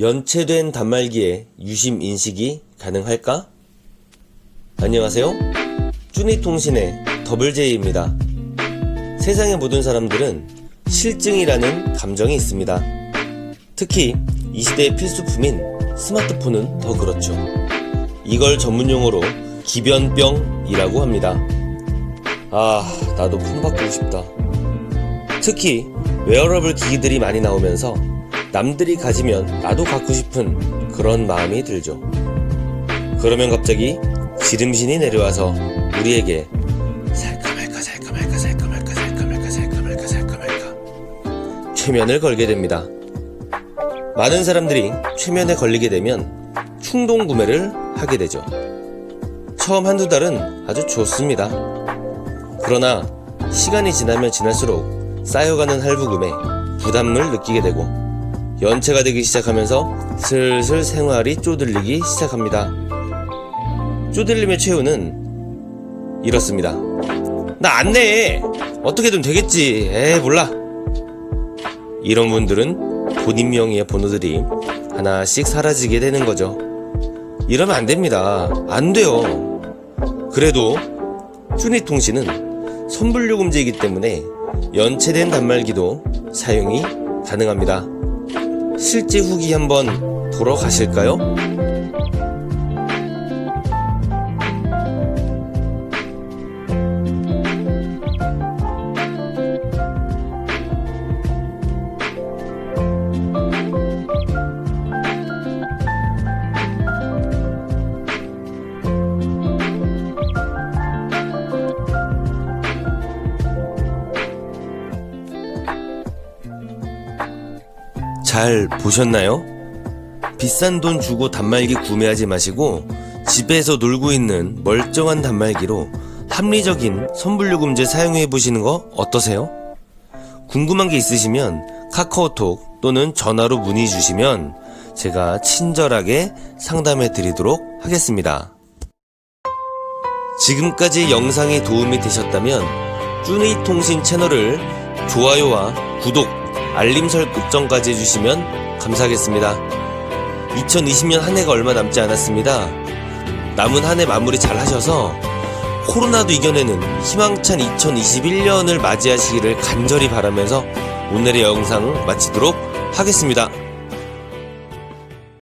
연체된 단말기에 유심 인식이 가능할까? 안녕하세요. 쭈니통신의 더블제이입니다. 세상의 모든 사람들은 실증이라는 감정이 있습니다. 특히 이 시대의 필수품인 스마트폰은 더 그렇죠. 이걸 전문용어로 기변병이라고 합니다. 아, 나도 폰 바꾸고 싶다. 특히 웨어러블 기기들이 많이 나오면서 남들이 가지면 나도 갖고 싶은 그런 마음이 들죠. 그러면 갑자기 지름신이 내려와서 우리에게 살까 말까 살까 말까 살까 말까 살까 말까 살까 말까 살까 말까 최면을 걸게 됩니다. 많은 사람들이 최면에 걸리게 되면 충동 구매를 하게 되죠. 처음 한두 달은 아주 좋습니다. 그러나 시간이 지나면 지날수록 쌓여가는 할부금에 부담을 느끼게 되고 연체가 되기 시작하면서 슬슬 생활이 쪼들리기 시작합니다. 쪼들림의 최후는 이렇습니다. 나 안 내! 어떻게든 되겠지. 에 몰라. 이런 분들은 본인 명의의 번호들이 하나씩 사라지게 되는 거죠. 이러면 안 됩니다. 안 돼요. 그래도 쭈니통신은 선불요금제이기 때문에 연체된 단말기도 사용이 가능합니다. 실제 후기 한번 보러 가실까요? 잘 보셨나요? 비싼 돈 주고 단말기 구매하지 마시고 집에서 놀고 있는 멀쩡한 단말기로 합리적인 선불요금제 사용해 보시는 거 어떠세요? 궁금한 게 있으시면 카카오톡 또는 전화로 문의 주시면 제가 친절하게 상담해 드리도록 하겠습니다. 지금까지 영상이 도움이 되셨다면 쭈니통신 채널을 좋아요와 구독, 알림 설정까지 해주시면 감사하겠습니다. 2020년 한 해가 얼마 남지 않았습니다. 남은 한 해 마무리 잘 하셔서 코로나도 이겨내는 희망찬 2021년을 맞이하시기를 간절히 바라면서 오늘의 영상 마치도록 하겠습니다.